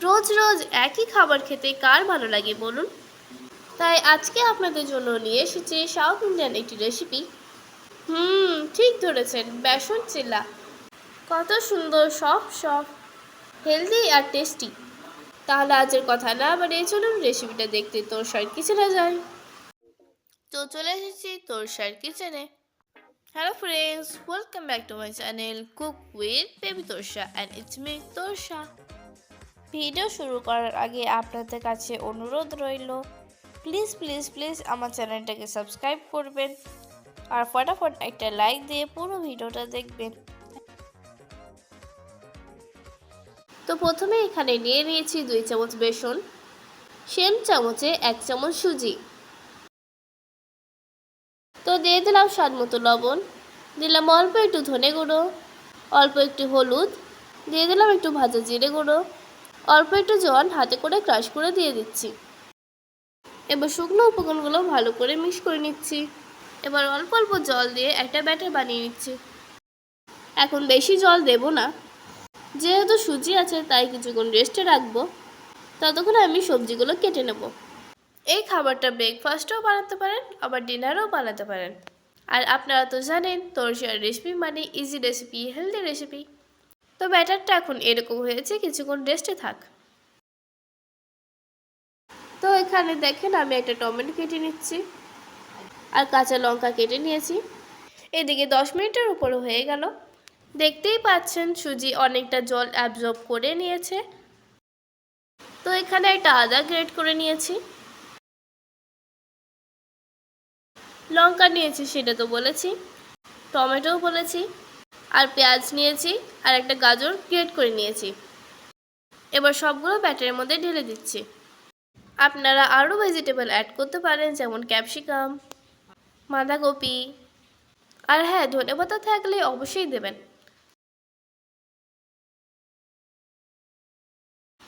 রোজ রোজ একই খাবার খেতে কার ভালো লাগে বলুন? তাই আজকে আপনাদের জন্য নিয়ে এসেছি সাউথ ইন্ডিয়ান একটি রেসিপি হুম, ঠিক ধরেছেন, বেসন চিল্লা কত সুন্দর সব সব হেলদি আর টেস্টি তাহলে আজের কথা না বাড়িয়ে চলুন রেসিপিটা দেখতে তোর সার কিচেনে যায় তো চলে এসেছি তোর সার কিচেনে hello friends welcome back to my channel cook with baby Torsa and it's me Torsa video শুরু করার আগে আপনাদের কাছে অনুরোধ রইল প্লিজ প্লিজ প্লিজ আমার চ্যানেলটাকে সাবস্ক্রাইব করবেন আর ফটাফট একটা লাইক দিয়ে পুরো ভিডিওটা দেখবেন। তো প্রথমে এখানে নিয়ে নিয়েছি দুই চামচ বেসন, সেম চামচে এক চামচ সুজি। তো দিয়ে দিলাম স্বাদ মতো লবণ, দিলাম অল্প একটু ধনে গুঁড়ো, অল্প একটু হলুদ, দিয়ে দিলাম একটু ভাজা জিরে গুঁড়ো অল্প একটু জল হাতে করে ক্রাশ করে দিয়ে দিচ্ছি। এবার শুকনো উপকরণগুলো ভালো করে মিক্স করে নিচ্ছি। এবার অল্প অল্প জল দিয়ে একটা ব্যাটার বানিয়ে নিচ্ছি। এখন বেশি জল দেব না। যেহেতু সুজি আছে, তাই কিছুক্ষণ রেস্টে রাখব। ততক্ষণ আমি সবজিগুলো কেটে নেব। এই খাবারটা ব্রেকফাস্টও বানাতে পারেন, আবার ডিনারও বানাতে পারেন। আর আপনারা তো জানেন তোরশিয়ার রেসিপি মানে ইজি রেসিপি হেলদি রেসিপি তো ব্যাটারটা এখন এরকম হয়েছে, কিছুক্ষণ রেস্টে থাক। তো এখানে দেখেন আমি একটা টমেটো কেটে নিচ্ছি আর কাঁচা লঙ্কা কেটে নিয়েছি। এদিকে দশ মিনিটের উপরে হয়ে গেল। দেখতেই পাচ্ছেন সুজি অনেকটা জল অ্যাবজর্ব করে নিয়েছে। তো এখানে একটা আদা গ্রেট করে নিয়েছি। লঙ্কা নিয়েছি সেটা তো বলেছি, টমেটোও বলেছি। আর পেঁয়াজ নিয়েছি আর একটা গাজর গ্রেট করে নিয়েছি। এবার সবগুলো ব্যাটারের মধ্যে ঢেলে দিচ্ছি। আপনারা আরও ভেজিটেবল অ্যাড করতে পারেন, যেমন ক্যাপসিকাম বাঁধাকপি। আর হ্যাঁ ধনে পাতা থাকলে অবশ্যই দেবেন।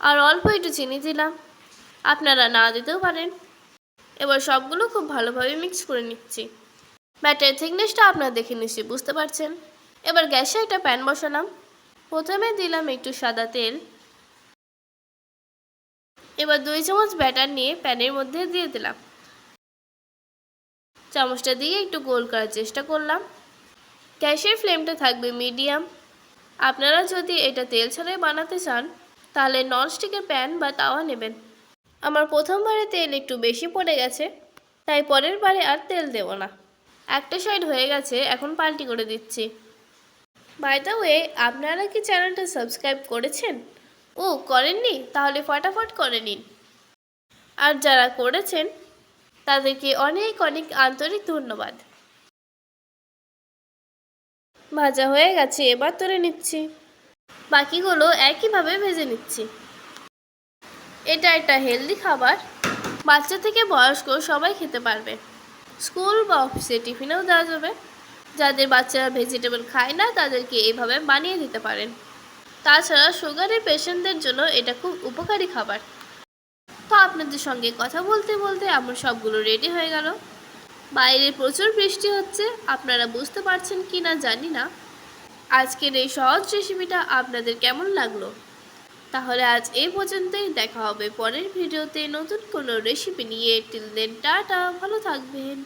আর অল্প একটু চিনি দিলাম। আপনারা না দিতেও পারেন। এবার সবগুলো খুব ভালোভাবে মিক্স করে নিচ্ছি। ব্যাটার থিকনেসটা আপনারা দেখে নিশ্চয়ই বুঝতে পারছেন। এবার গ্যাসে একটা প্যান বসালাম। প্রথমে দিলাম একটু সাদা তেল। এবার দুই চামচ ব্যাটার নিয়ে প্যানের মধ্যে দিয়ে দিলাম। চামচটা দিয়ে একটু গোল করার চেষ্টা করলাম। গ্যাসের ফ্লেমটা থাকবে মিডিয়াম। আপনারা যদি এটা তেল ছাড়াই বানাতে চান, তাহলে ননস্টিকের প্যান বা তাওয়া নেবেন। আমার প্রথমবারে তেল একটু বেশি পড়ে গেছে, তাই পরের বারে আর তেল দেব না। একটা সাইড হয়ে গেছে, এখন পাল্টি করে দিচ্ছি। বাই দ্য ওয়ে আপনারা কি চ্যানেলটা সাবস্ক্রাইব করেছেন? ও, করেননি? তাহলে ফটাফট করে নিন। আর যারা করেছেন, তাদেরকে অনেক অনেক আন্তরিক ধন্যবাদ। ভাজা হয়ে গেছে, এবার তুলে নিচ্ছি। বাকিগুলো একইভাবে ভেজে নিচ্ছি। এটা একটা হেলদি খাবার। বাচ্চা থেকে বয়স্ক সবাই খেতে পারবে। স্কুল বা অফিসে টিফিনেও দেওয়া যাবে। যাদের বাচ্চারা ভেজিটেবল খায় না, তাদেরকে এইভাবে বানিয়ে দিতে পারেন। তাছাড়া সুগারের পেশেন্টদের জন্য এটা খুব উপকারী খাবার। তো আপনাদের সঙ্গে কথা বলতে বলতে আমার সবগুলো রেডি হয়ে গেল। বাইরে প্রচুর বৃষ্টি হচ্ছে, আপনারা বুঝতে পারছেন কি না জানি না। আজকের এই সহজ রেসিপিটা আপনাদের কেমন লাগল? তাহলে আজ এই পর্যন্তই, দেখা হবে পরের ভিডিওতে নতুন কোনো রেসিপি নিয়ে। টিল দেন টাটা, ভালো থাকবেন।